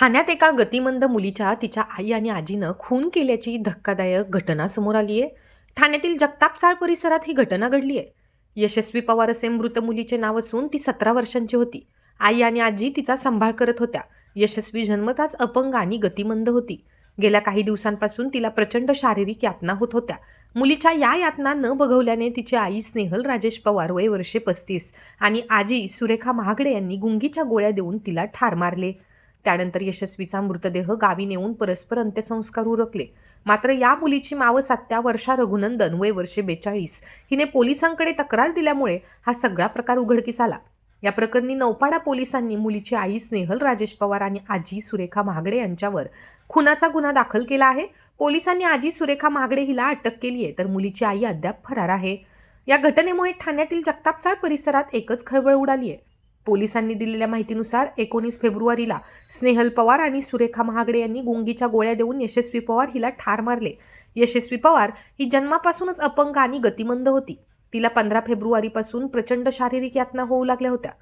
ठाण्यात एका गतिमंद मुलीच्या तिच्या आई आणि आजीनं खून केल्याची धक्कादायक घटना समोर आली आहे. ठाण्यातील जगताप चाळ परिसरात ही घटना घडली आहे. यशस्वी पवार असे मृत मुलीचे नाव असून ती सतरा वर्षांची होती. आई आणि आजी तिचा सांभाळ करत होत्या. यशस्वी जन्मताच अपंग आणि गतिमंद होती. गेल्या काही दिवसांपासून तिला प्रचंड शारीरिक यातना होत होत्या. मुलीच्या या यातना न बघवल्याने तिची आई स्नेहल राजेश पवार वय वर्षे पस्तीस आणि आजी सुरेखा महागडे यांनी गुंगीच्या गोळ्या देऊन तिला ठार मारले. त्यानंतर यशस्वीचा मृतदेह गावी नेऊन परस्पर अंत्यसंस्कार उरकले. मात्र या मुलीची माव आत्या वर्षा रघुनंदन वय वर्षे बेचाळीस. हिने पोलिसांकडे तक्रार दिल्यामुळे हा सगळा प्रकार उघडकीस आला. या प्रकरणी नौपाडा पोलिसांनी मुलीची आई स्नेहल राजेश पवार आणि आजी सुरेखा महागडे यांच्यावर खुनाचा गुन्हा दाखल केला आहे. पोलिसांनी आजी सुरेखा महागडे हिला अटक केली आहे तर मुलीची आई अद्याप फरार आहे. या घटनेमुळे ठाण्यातील जगतापचाळ परिसरात एकच खळबळ उडाली आहे. पोलिसांनी दिलेल्या माहितीनुसार एकोणीस फेब्रुवारीला स्नेहल पवार आणि सुरेखा महागडे यांनी गुंगीच्या गोळ्या देऊन यशस्वी पवार हिला ठार मारले. यशस्वी पवार ही जन्मापासूनच अपंग आणि गतिमंद होती. तिला पंधरा फेब्रुवारीपासून प्रचंड शारीरिक यातना होऊ लागल्या होत्या.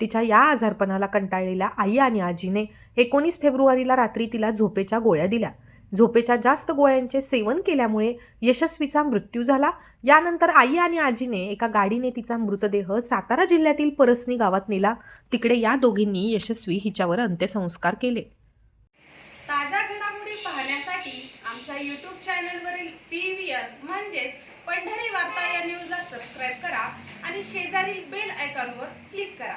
तिच्या या आजारपणाला कंटाळलेल्या आई आणि आजीने एकोणीस फेब्रुवारीला रात्री तिला झोपेच्या गोळ्या दिल्या. झोपेच्या जास्त गोळ्यांचे सेवन केल्यामुळे यशस्वीचा मृत्यू झाला. यानंतर आई आणि आजीने एका गाडीने तिचा मृतदेह सातारा जिल्ह्यातील परसनी गावात नेला. तिकडे या दोघींनी यशस्वी हिच्यावर अंत्यसंस्कार केले. ताज्या घडामोडी पाहण्यासाठी आमच्या यूट्यूब चॅनलवरील पी व्ही आर म्हणजेच पंढरी वार्ता या न्यूजला सबस्क्राईब करा आणि शेजारील बेल आयकॉनवर क्लिक करा.